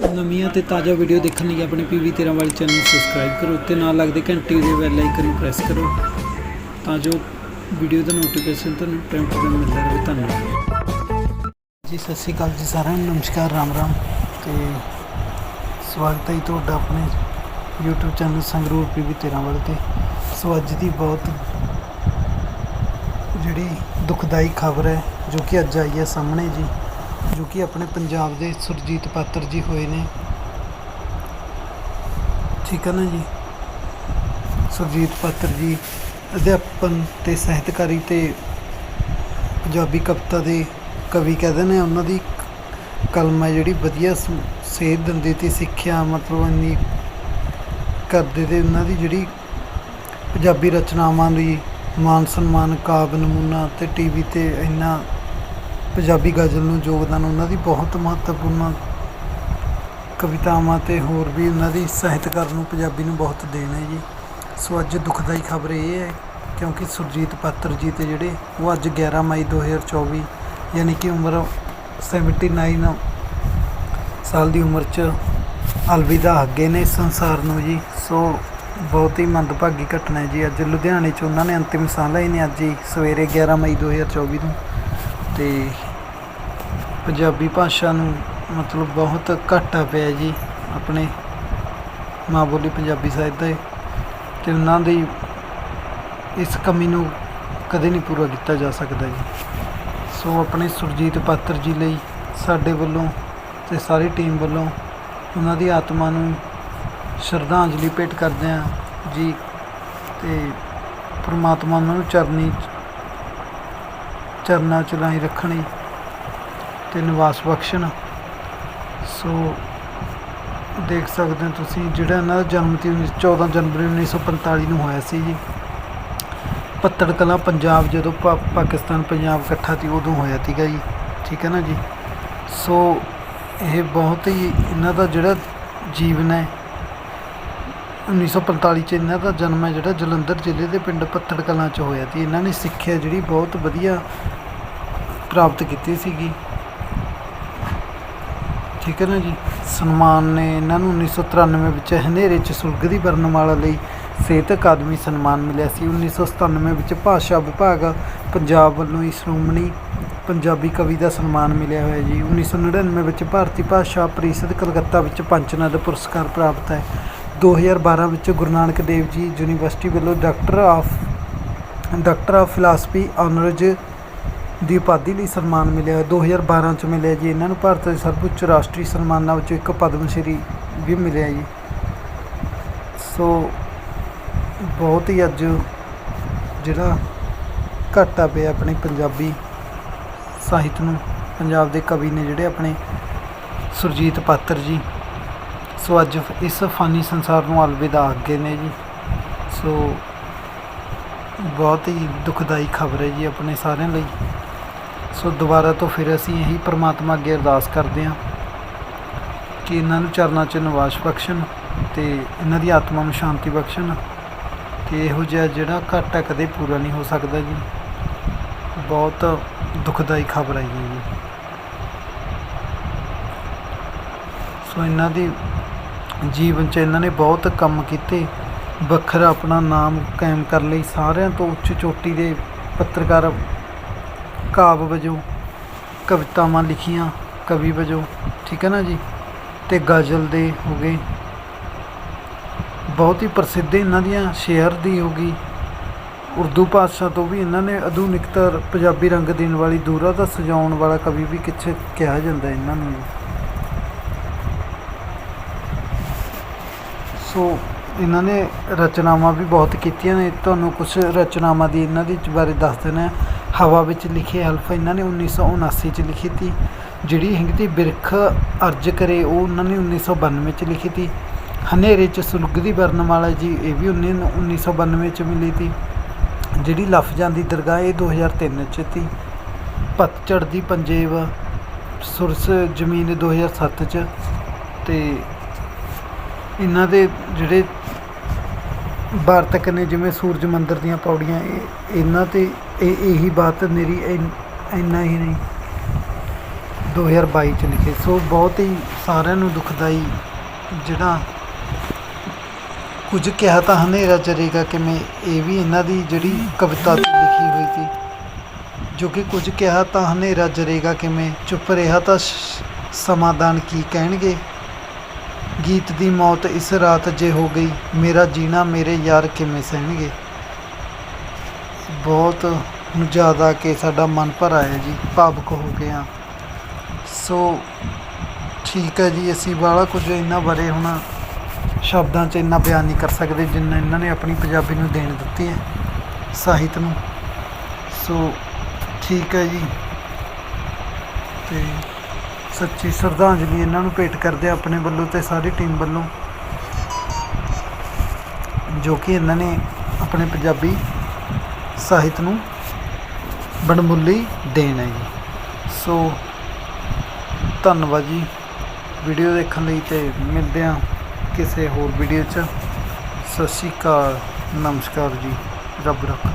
ਨਵੀਆਂ ਤੇ ਤਾਜ਼ਾ ਵੀਡੀਓ ਦੇਖਣ ਲਈ ਆਪਣੇ ਪੀਵੀ 13 ਵਾਲੇ ਚੈਨਲ ਨੂੰ ਸਬਸਕ੍ਰਾਈਬ ਕਰੋ ਤੇ ਨਾਲ ਲੱਗਦੇ ਘੰਟੀ ਦੇ ਬੈਲ ਆਈਕਨ ਨੂੰ ਪ੍ਰੈਸ ਕਰੋ ਤਾਂ ਜੋ ਵੀਡੀਓ ਦਾ ਨੋਟੀਫਿਕੇਸ਼ਨ ਤੁਹਾਨੂੰ ਟਾਈਮ ਟੂ ਟਾਈਮ ਮਿਲਦਾ ਰਹੇ। ਧੰਨਵਾਦ। ਜੀ, ਸਤਿ ਸ਼੍ਰੀ ਅਕਾਲ ਜੀ ਸਾਰਿਆਂ ਨੂੰ। ਨਮਸਕਾਰ, ਰਾਮ ਰਾਮ। ਤੇ ਸਵਾਗਤ ਹੈ ਜੀ ਤੁਹਾਡਾ ਆਪਣੇ YouTube ਚੈਨਲ ਸੰਗਰੂਰ ਪੀਵੀ 13 ਵਾਲੇ ਤੇ। ਸੋ ਅੱਜ ਦੀ ਬਹੁਤ ਜਿਹੜੀ ਦੁਖਦਾਈ ਖਬਰ ਹੈ, ਜੋ ਕਿ ਅੱਜ ਆਈ ਹੈ ਸਾਹਮਣੇ ਜੀ ਜੋ ਕਿ ਆਪਣੇ ਪੰਜਾਬ ਦੇ ਸੁਰਜੀਤ ਪਾਤਰ ਜੀ ਹੋਏ ਨੇ। ਠੀਕ ਹੈ ਨਾ ਜੀ? ਸੁਰਜੀਤ ਪਾਤਰ ਜੀ ਅਧਿਆਪਨ ਤੇ ਸਾਹਿਤਕਾਰੀ ਤੇ ਪੰਜਾਬੀ ਕਵਿਤਾ ਦੇ ਕਵੀ ਕਹਿੰਦੇ ਨੇ ਉਹਨਾਂ ਦੀ ਕਲਮ ਹੈ ਜਿਹੜੀ ਵਧੀਆ ਸ- ਸੇਧ ਦਿੰਦੀ ਤੇ ਸਿੱਖਿਆ ਮਤਲਬ ਇੰਨੀ ਕਰਦੇ ਤੇ ਉਹਨਾਂ ਦੀ ਜਿਹੜੀ ਪੰਜਾਬੀ ਰਚਨਾਵਾਂ ਦੀ ਮਾਨ ਸਨਮਾਨ, ਕਾਵਿ ਨਮੂਨਾ ਤੇ ਟੀਵੀ ਤੇ ਇੰਨਾ ਪੰਜਾਬੀ ਗਜ਼ਲ ਨੂੰ ਯੋਗਦਾਨ ਉਹਨਾਂ ਦੀ ਬਹੁਤ ਮਹੱਤਵਪੂਰਨ ਕਵਿਤਾਵਾਂ ਤੇ ਹੋਰ ਵੀ ਉਹਨਾਂ ਦੀ ਸਾਹਿਤਕਾਰ ਨੂੰ ਪੰਜਾਬੀ ਨੂੰ ਬਹੁਤ ਦੇਣ ਹੈ ਜੀ। ਸੋ ਅੱਜ ਦੁਖਦਾਈ ਖਬਰ ਇਹ ਹੈ ਕਿਉਂਕਿ ਸੁਰਜੀਤ ਪਾਤਰ ਜੀ ਤੇ ਜਿਹੜੇ ਉਹ ਅੱਜ 11 ਮਈ 2024 ਯਾਨੀ ਕਿ ਉਮਰ 79 ਸਾਲ ਦੀ ਉਮਰ 'ਚ ਅਲਵਿਦਾ ਅੱਗੇ ਨੇ ਸੰਸਾਰ ਨੂੰ ਜੀ। ਸੋ ਬਹੁਤ ਹੀ ਮੰਦਭਾਗੀ ਘਟਨਾ ਹੈ ਜੀ। ਅੱਜ ਲੁਧਿਆਣੇ 'ਚ ਉਹਨਾਂ ਨੇ ਅੰਤਿਮ ਸਾਹ ਲਈ ਨੇ ਅੱਜ ਹੀ ਸਵੇਰੇ 11 ਮਈ 2024 ਨੂੰ। ਤੇ ਪੰਜਾਬੀ ਭਾਸ਼ਾ ਨੂੰ ਮਤਲਬ ਬਹੁਤ ਘਾਟਾ ਪਿਆ ਜੀ ਆਪਣੇ ਮਾਂ ਬੋਲੀ ਪੰਜਾਬੀ ਸਾਹਿਤ ਦੇ ਤੇ ਉਹਨਾਂ ਦੀ ਇਸ ਕਮੀ ਨੂੰ ਕਦੇ ਨਹੀਂ ਪੂਰਾ ਕੀਤਾ ਜਾ ਸਕਦਾ ਜੀ। ਸੋ ਆਪਣੇ ਸੁਰਜੀਤ ਪਾਤਰ ਜੀ ਲਈ, ਸਾਡੇ ਵੱਲੋਂ ਤੇ ਸਾਰੀ ਟੀਮ ਵੱਲੋਂ ਉਹਨਾਂ ਦੀ ਆਤਮਾ ਨੂੰ ਸ਼ਰਧਾਂਜਲੀ ਭੇਟ ਕਰਦੇ ਹਾਂ ਜੀ ਤੇ ਪਰਮਾਤਮਾ ਉਹਨਾਂ ਨੂੰ ਚਰਨੀ ਚਰਨਾ ਚਲਾਈ ਰੱਖਣੀ ਤੇ ਨਿਵਾਸ ਬਖਸ਼ਣ। ਸੋ ਦੇਖ ਸਕਦੇ ਹੋ ਤੁਸੀਂ ਜਿਹੜਾ ਇਹਨਾਂ ਦਾ ਜਨਮ ਤੀ 14 ਜਨਵਰੀ 1945 ਨੂੰ ਹੋਇਆ ਸੀ ਜੀ। ਪੱਤੜ ਕਲਾਂ ਪੰਜਾਬ ਜਦੋਂ ਪਾ- ਪਾਕਿਸਤਾਨ ਪੰਜਾਬ ਇਕੱਠਾ ਸੀ ਉਦੋਂ ਹੋਇਆ ਸੀਗਾ ਜੀ, ਠੀਕ ਹੈ ਨਾ ਜੀ? ਸੋ ਇਹ ਬਹੁਤ ਹੀ ਇਹਨਾਂ ਦਾ ਜਿਹੜਾ ਜੀਵਨ ਹੈ 1945 ਚ ਇਹਨਾਂ ਦਾ ਜਨਮ ਹੈ ਜਿਹੜਾ ਜਲੰਧਰ ਜ਼ਿਲ੍ਹੇ ਦੇ ਪਿੰਡ ਪੱਥੜ ਕਲਾਂ ਚ ਹੋਇਆ ਸੀ। ਇਹਨਾਂ ਨੇ ਸਿੱਖਿਆ ਜਿਹੜੀ ਬਹੁਤ ਵਧੀਆ ਪ੍ਰਾਪਤ ਕੀਤੀ ਸੀਗੀ। ਠੀਕ ਹੈ ਨਾ ਜੀ? ਸਨਮਾਨ ਨੇ ਇਹਨਾਂ ਨੂੰ 1993 ਵਿੱਚ ਹਨੇਰੇ 'ਚ ਸੁਲਗਦੀ ਵਰਨਮਾਲਾ ਲਈ ਸਿਹਤ ਅਕਾਦਮੀ ਸਨਮਾਨ ਮਿਲਿਆ ਸੀ। 1997 ਵਿੱਚ ਭਾਸ਼ਾ ਵਿਭਾਗ ਪੰਜਾਬ ਵੱਲੋਂ ਹੀ ਸ਼੍ਰੋਮਣੀ ਪੰਜਾਬੀ ਕਵੀ ਦਾ ਸਨਮਾਨ ਮਿਲਿਆ ਹੋਇਆ ਜੀ। 1999 ਵਿੱਚ ਭਾਰਤੀ ਭਾਸ਼ਾ ਪਰਿਸ਼ਦ ਕਲਕੱਤਾ ਵਿੱਚ ਪੰਚਨਦ ਪੁਰਸਕਾਰ ਪ੍ਰਾਪਤ ਹੈ। 2012 ਵਿੱਚ ਗੁਰੂ ਨਾਨਕ ਦੇਵ ਜੀ ਯੂਨੀਵਰਸਿਟੀ ਵੱਲੋਂ doctor of doctor of philosophy honours ਦੀ ਉਪਾਧੀ ਲਈ ਸਨਮਾਨ ਮਿਲਿਆ। 2012 ਚ ਮਿਲਿਆ ਜੀ। ਇਹਨਾਂ ਨੂੰ ਭਾਰਤ ਦੇ ਸਰਵਉੱਚ ਰਾਸ਼ਟਰੀ ਸਨਮਾਨਾਂ ਵਿੱਚੋਂ ਇੱਕ ਪਦਮ ਸ਼੍ਰੀ ਵੀ ਮਿਲਿਆ ਜੀ। ਸੋ, ਬਹੁਤ ਹੀ ਅੱਜ ਜਿਹੜਾ ਘਾਟਾ ਪਿਆ ਆਪਣੇ ਪੰਜਾਬੀ ਸਾਹਿਤ ਨੂੰ। ਪੰਜਾਬ ਦੇ ਕਵੀ ਨੇ ਜਿਹੜੇ ਆਪਣੇ ਸੁਰਜੀਤ ਪਾਤਰ ਜੀ ਸੋ ਅੱਜ ਇਸ ਫਾਨੀ ਸੰਸਾਰ ਨੂੰ ਅਲਵਿਦਾ ਅੱਗੇ ਨੇ ਜੀ। ਸੋ ਬਹੁਤ ਹੀ ਦੁਖਦਾਈ ਖਬਰ ਹੈ ਜੀ ਆਪਣੇ ਸਾਰਿਆਂ ਲਈ। ਸੋ ਦੁਬਾਰਾ ਤੋਂ ਫਿਰ ਅਸੀਂ ਇਹੀ ਪ੍ਰਮਾਤਮਾ ਅੱਗੇ ਅਰਦਾਸ ਕਰਦੇ ਹਾਂ ਕਿ ਇਹਨਾਂ ਨੂੰ ਚਰਨਾਂ 'ਚ ਨਿਵਾਸ ਬਖਸ਼ਣ ਤੇ ਇਹਨਾਂ ਦੀ ਆਤਮਾ ਨੂੰ ਸ਼ਾਂਤੀ ਬਖਸ਼ਣ ਤੇ ਇਹੋ ਜਿਹਾ ਜਿਹੜਾ ਘਾਟਾ ਕਦੇ ਪੂਰਾ ਨਹੀਂ ਹੋ ਸਕਦਾ ਜੀ। ਬਹੁਤ ਦੁਖਦਾਈ ਖਬਰ ਹੈ ਜੀ। ਸੋ ਇਹਨਾਂ ਦੀ ਜੀਵਨ 'ਚ ਇਹਨਾਂ ਨੇ ਬਹੁਤ ਕੰਮ ਕੀਤੇ। ਵੱਖਰਾ ਆਪਣਾ ਨਾਮ ਕਾਇਮ ਕਰਨ ਲਈ। ਸਾਰਿਆਂ ਤੋਂ ਉੱਚ ਚੋਟੀ ਦੇ ਪੱਤਰਕਾਰ ਕਾਵ ਵਜੋਂ ਕਵਿਤਾਵਾਂ ਲਿਖੀਆਂ, ਕਵੀ ਵਜੋਂ, ਠੀਕ ਹੈ ਨਾ ਜੀ? ਤੇ ਗਜ਼ਲ ਦੇ ਹੋ ਗਏ। ਬਹੁਤ ਹੀ ਪ੍ਰਸਿੱਧ ਇਹਨਾਂ ਦੀਆਂ ਸ਼ੇਅਰ ਦੀ ਹੋ ਗਈ। ਉਰਦੂ ਭਾਸ਼ਾ ਤੋਂ ਵੀ ਇਹਨਾਂ ਨੇ ਆਧੁਨਿਕਤਾ, ਪੰਜਾਬੀ ਰੰਗ ਦੇਣ ਵਾਲੀ, ਦੂਰਾ ਦਾ ਸਜਾਉਣ ਵਾਲਾ ਕਵੀ ਵੀ ਕਿੱਥੇ ਕਿਹਾ ਜਾਂਦਾ ਇਹਨਾਂ ਨੂੰ। ਸੋ ਇਹਨਾਂ ਨੇ ਰਚਨਾਵਾਂ ਵੀ ਬਹੁਤ ਕੀਤੀਆਂ ਨੇ। ਤੁਹਾਨੂੰ ਕੁਝ ਰਚਨਾਵਾਂ ਦੀ ਇਹਨਾਂ ਦੀ ਬਾਰੇ ਦੱਸ ਦੇਣਾ ਹਵਾ ਵਿੱਚ ਲਿਖੇ ਹਲਫ ਇਹਨਾਂ ਨੇ 1979 ਚ ਲਿਖੀ ਤੀ। ਜਿਹੜੀ ਹਿੰਗਦੀ ਬਿਰਖ ਅਰਜ ਕਰੇ, ਉਹ ਉਹਨਾਂ ਨੇ 1992 ਚ ਲਿਖੀ ਤੀ। ਹਨੇਰੇ ਚ ਸੁਲਗਦੀ ਵਰਨਮਾਲਾ ਜੀ, ਇਹ ਵੀ 19 1992 ਚ ਮਿਲੀ ਤੀ। ਜਿਹੜੀ ਲਫ਼ਜ਼ਾਂ ਦੀ ਦਰਗਾਹ, ਇਹ 2003 ਚ ਤੀ। ਪਤਝੜ ਦੀ ਪੰਜੇਬ ਸੁਰਸ ਜ਼ਮੀਨ 2007 ਚ। ਤੇ ਇਹਨਾਂ ਦੇ ਜਿਹੜੇ ਵਾਰਤਕ ਨੇ, ਜਿਵੇਂ ਸੂਰਜ ਮੰਦਰ ਦੀਆਂ ਪੌੜੀਆਂ, ਇਹ ਇਹਨਾਂ ਤੇ ਇਹ ਇਹੀ ਬਾਤ ਮੇਰੀ ਇੰਨ- ਇੰਨਾ ਹੀ ਨਹੀਂ। 2022 ਚ ਲਿਖੇ। ਸੋ ਬਹੁਤ ਹੀ ਸਾਰਿਆਂ ਨੂੰ ਦੁਖਦਾਈ ਜਿਹੜਾ ਕੁਝ ਕਿਹਾ ਤਾਂ ਹਨੇਰਾ ਚਰੇਗਾ ਕਿਵੇਂ ਇਹ ਵੀ ਇਹਨਾਂ ਦੀ ਜਿਹੜੀ ਕਵਿਤਾ ਸੀ ਲਿਖੀ ਹੋਈ ਸੀ। ਜੋ ਕਿ ਕੁਝ ਕਿਹਾ ਤਾਂ ਹਨੇਰਾ ਜਰੇਗਾ ਕਿਵੇਂ ਚੁੱਪ ਰਿਹਾ ਤਾਂ ਸ਼- ਸਮਾਧਾਨ ਕੀ ਕਹਿਣਗੇ? ਗੀਤ ਦੀ ਮੌਤ ਇਸ ਰਾਤ ਜੇ ਹੋ ਗਈ, ਮੇਰਾ ਜੀਣਾ ਮੇਰੇ ਯਾਰ ਕਿਵੇਂ ਸਹਿਣਗੇ? ਬਹੁਤ ਹੁਣ ਜ਼ਿਆਦਾ ਕਿ ਸਾਡਾ ਮਨ ਭਰ ਆਇਆ ਜੀ, ਭਾਵਕ ਹੋ ਗਏ ਹਾਂ। ਸੋ ਠੀਕ ਹੈ ਜੀ, ਅਸੀਂ ਬਾਹਲਾ ਕੁਝ ਇਹਨਾਂ ਬਾਰੇ ਹੁਣ ਸ਼ਬਦਾਂ 'ਚ ਇੰਨਾ ਬਿਆਨ ਨਹੀਂ ਕਰ ਸਕਦੇ ਜਿੰਨਾ ਇਹਨਾਂ ਨੇ ਆਪਣੀ ਪੰਜਾਬੀ ਨੂੰ ਦੇਣ ਦਿੱਤੀ ਹੈ, ਸਾਹਿਤ ਨੂੰ। ਸੋ ਠੀਕ ਹੈ ਜੀ। ਤੇ ਸੱਚੀ ਸ਼ਰਧਾਂਜਲੀ ਇਹਨਾਂ ਨੂੰ ਭੇਟ ਕਰਦੇ ਹਾਂ ਆਪਣੇ ਵੱਲੋਂ ਤੇ ਸਾਰੀ ਟੀਮ ਵੱਲੋਂ, ਜੋ ਕਿ ਇਹਨਾਂ ਨੇ ਆਪਣੇ ਪੰਜਾਬੀ ਸਾਹਿਤ ਨੂੰ ਵਡਮੁੱਲੀ ਦੇਣ ਹੈ ਜੀ। ਸੋ ਧੰਨਵਾਦ ਜੀ ਵੀਡੀਓ ਦੇਖਣ ਲਈ ਤੇ ਮਿਲਦੇ ਹਾਂ ਕਿਸੇ ਹੋਰ ਵੀਡੀਓ 'ਚ। ਸਤਿ ਸ਼੍ਰੀ ਅਕਾਲ, ਨਮਸਕਾਰ ਜੀ, ਰੱਬ ਰੱਖਾ।